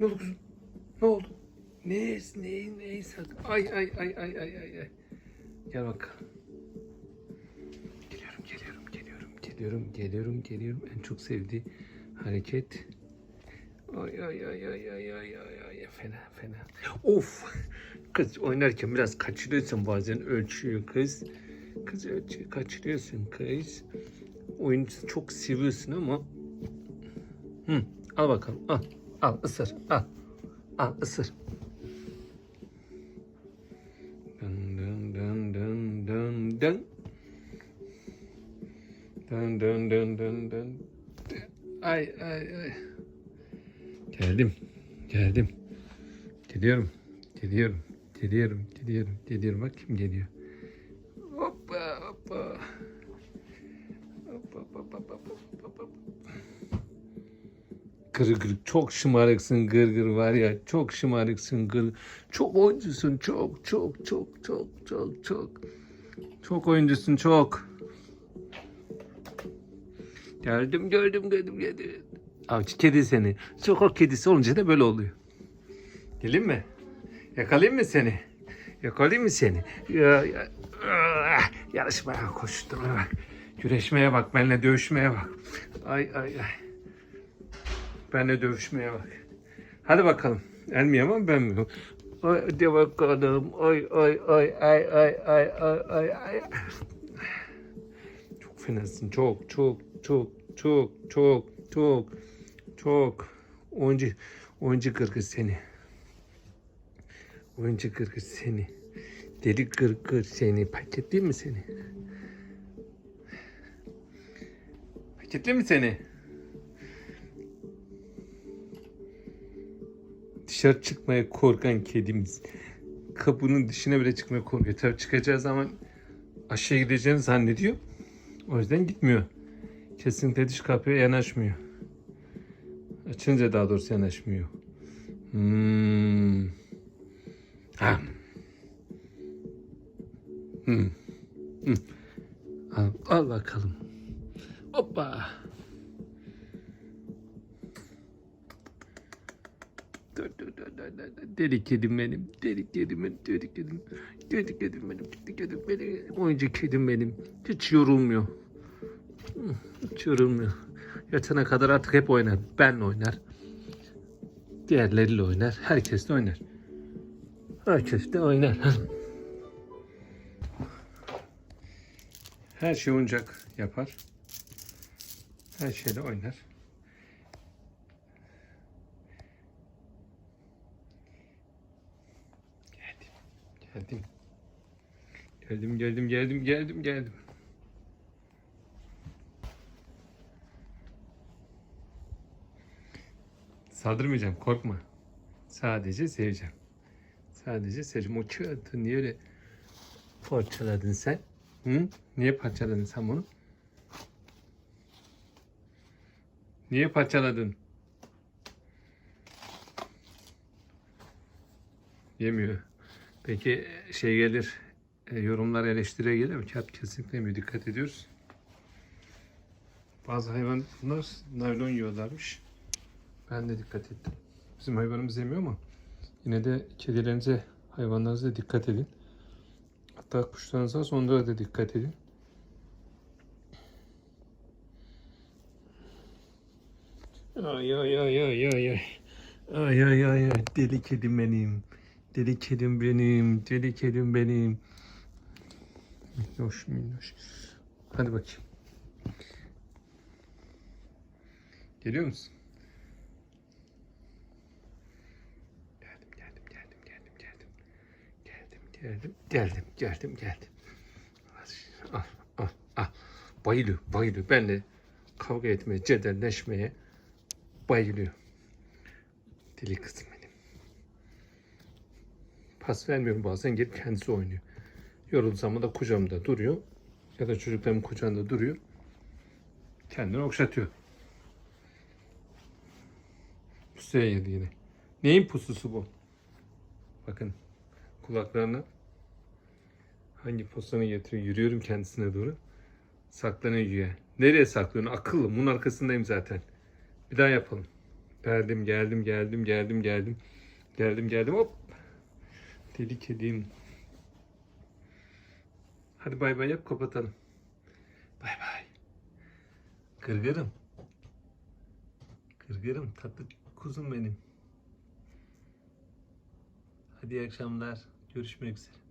Ne oldu kızım? Ne oldu? Ne, ne, ne, ay, ay, ay, ay, ay, ay, ay. Gel bakalım. Geliyorum, geliyorum, geliyorum, geliyorum, geliyorum, geliyorum. En çok sevdiği hareket. Ay, ay, ay, ay, ay, ay, ay, ay, fena, fena. Of! Kız oynarken biraz kaçırıyorsun bazen ölçüyor kız. Kız ölçüyor, kaçırıyorsun kız. Oyunu çok seviyorsun ama. Hı, al bakalım, al. Al, ısır, al. Al, ısır. Dın dın dın dın dın dın. Dın dın dın dın dın. Ay ay ay. Geldim. Geldim. Geliyorum. Geliyorum. Geliyorum. Geliyorum. Geliyorum. Bak kim geliyor. Hoppa hoppa. Hoppa hoppa hoppa hoppa hoppa. Gır gır çok şımarıksın gır gır var ya. Çok şımarıksın gır. Çok oyuncusun. Çok çok çok çok çok çok. Çok oyuncusun çok. Geldim gördüm gördüm geldim. Avcı kedi seni. Sokak kedisi olunca da böyle oluyor. Gelin mi? Yakalayayım mı seni? Yakalayayım mı seni? Ya, ya, ah, yarışmaya koşturmaya bak. Güreşmeye bak benimle dövüşmeye bak. Ay ay ay Benle dövüşmeye bak. Hadi bakalım. El mi ben mi? Ay de bakalım. Ay ay ay ay ay ay ay ay ay. Çok fenasın. Çok çok çok çok çok çok çok. Oyuncu oyuncu kırgız seni. Oyuncu kırgız seni. Deli kırgır seni. Paketli mi seni? Paketli mi seni? Dışarı çıkmaya korkan kedimiz. Kapının dışına bile çıkmaya korkuyor. Tabii çıkacağı zaman aşağı gideceğini zannediyor. O yüzden gitmiyor. Kesinlikle dış kapıya yanaşmıyor. Açınca daha doğrusu yanaşmıyor. Hmm. Ha. Hmm. Hmm. Al, al bakalım. Hoppa. Dur dur dur dur dur. Deli kedim benim. Deli kedim benim. Deli kedim. Deli kedim benim. Deli kedim benim. Oyuncu kedim benim. Hiç yorulmuyor. Hiç yorulmuyor. Yatana kadar artık hep oynar. Benle oynar. Diğerleriyle oynar. Herkes de oynar. Herkes de oynar. Her şey oyuncak yapar. Her şeyle oynar. Geldim. Geldim, geldim, geldim, geldim, geldim. Saldırmayacağım, korkma. Sadece seveceğim. Sadece seveceğim. O kağıtı niye öyle parçaladın sen? Hı? Niye parçaladın sen bunu? Niye parçaladın? Yemiyor. Peki şey gelir, e, yorumlar eleştiriye gelir mi? Kağıt kesinlikle yemiyor. Dikkat ediyoruz. Bazı hayvanlar naylon yiyorlarmış. Ben de dikkat ettim. Bizim hayvanımız yemiyor ama yine de kedilerinize, hayvanlarınıza dikkat edin. Hatta kuşlarınıza sonunda da dikkat edin. Ay ay ay ay ay. Ay ay ay ay. Deli kedim benim. Deli kedim benim. Deli kedim benim. Minnoş minnoş. Hadi bakayım. Geliyor musun? Geldim geldim geldim geldim geldim. Geldim geldim geldim geldim geldim. Al al al. Bayılıyor bayılıyor. Ben de kavga etmeye, cedelleşmeye bayılıyor. Deli kızım. Pas vermiyorum bazen gelip kendisi oynuyor. Yorulduğu da kucağımda duruyor. Ya da çocuklarımın kucağında duruyor. Kendini okşatıyor. Pusuya yedi yine. Neyin pususu bu? Bakın kulaklarına hangi pozisyona getiriyor? Yürüyorum kendisine doğru. Saklanıyor güya. Nereye saklıyorsun? Akıllı. Bunun arkasındayım zaten. Bir daha yapalım. Geldim geldim geldim geldim geldim. Geldim geldim hop. Deli kedim. Hadi bay bay yap kapatalım. Bay bay. Gırgırım. Gırgırım tatlı kuzum benim. Hadi iyi akşamlar. Görüşmek üzere.